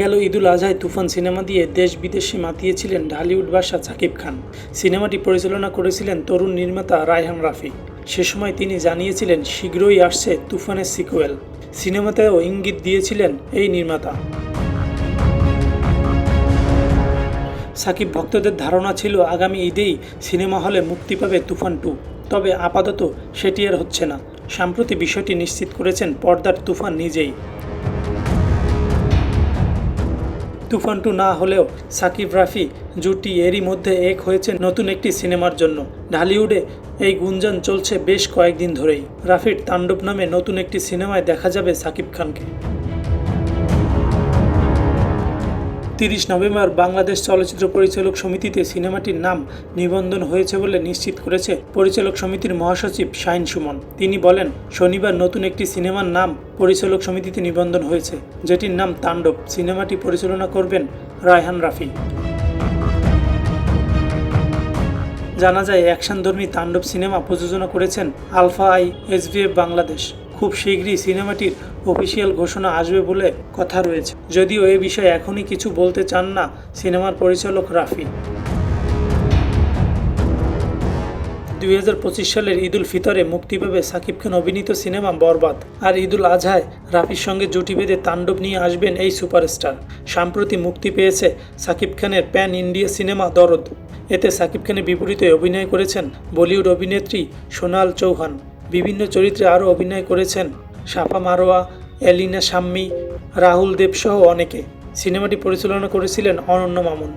গেল ঈদুল আজহায় তুফান সিনেমা দিয়ে দেশ বিদেশে মাতিয়েছিলেন ঢালিউড বাসা সাকিব খান। সিনেমাটি পরিচালনা করেছিলেন তরুণ নির্মাতা রায়হান রাফি সে সময় তিনি জানিয়েছিলেন, শীঘ্রই আসছে তুফানের সিকুয়েল সিনেমাতেও ইঙ্গিত দিয়েছিলেন এই নির্মাতা। সাকিব ভক্তদের ধারণা ছিল, আগামী ঈদেই সিনেমা হলে মুক্তি পাবে তুফান টু। তবে আপাতত সেটি আর হচ্ছে না। সাম্প্রতি বিষয়টি নিশ্চিত করেছেন পর্দার তুফান নিজেই। তুফান টু না হলেও সাকিব রাফি জুটি এরই মধ্যে এক হয়েছে নতুন একটি সিনেমার জন্য। ঢালিউডে এই গুঞ্জন চলছে বেশ কয়েকদিন ধরেই। রাফির তাণ্ডব নামে নতুন একটি সিনেমায় দেখা যাবে সাকিব খানকে। তিরিশ নভেম্বর বাংলাদেশ চলচ্চিত্র পরিচালক সমিতিতে সিনেমাটির নাম নিবন্ধন হয়েছে বলে নিশ্চিত করেছে পরিচালক সমিতির মহাসচিব শাইন সুমন। তিনি বলেন, শনিবার নতুন একটি সিনেমার নাম পরিচালক সমিতিতে নিবন্ধন হয়েছে, যেটির নাম তাণ্ডব। সিনেমাটি পরিচালনা করবেন রায়হান রাফি। জানা যায়, অ্যাকশনধর্মী তাণ্ডব সিনেমা প্রযোজনা করেছেন আলফা আই এসভিএফ বাংলাদেশ। খুব শীঘ্রই সিনেমাটির অফিসিয়াল ঘোষণা আসবে বলে কথা রয়েছে। যদিও এ বিষয়ে এখনই কিছু বলতে চান না সিনেমার পরিচালক রাফি। দুই হাজার পঁচিশ সালের ঈদুল ফিতরে মুক্তি পাবে সাকিব খান অভিনীত সিনেমা বরবাদ। আর ঈদুল আজহায় রাফির সঙ্গে জুটি বেঁধে তাণ্ডব নিয়ে আসবেন এই সুপারস্টার। সম্প্রতি মুক্তি পেয়েছে সাকিব খানের প্যান ইন্ডিয়া সিনেমা দরদ। এতে সাকিব খানের বিপরীতে অভিনয় করেছেন বলিউড অভিনেত্রী সোনাল চৌহান। বিভিন্ন চরিত্রে আরও অভিনয় করেছেন সাফা মারোয়া, এলিনা সাম্মি, রাহুল দেবসহ অনেকে। সিনেমাটি পরিচালনা করেছিলেন অনন্য মামুন।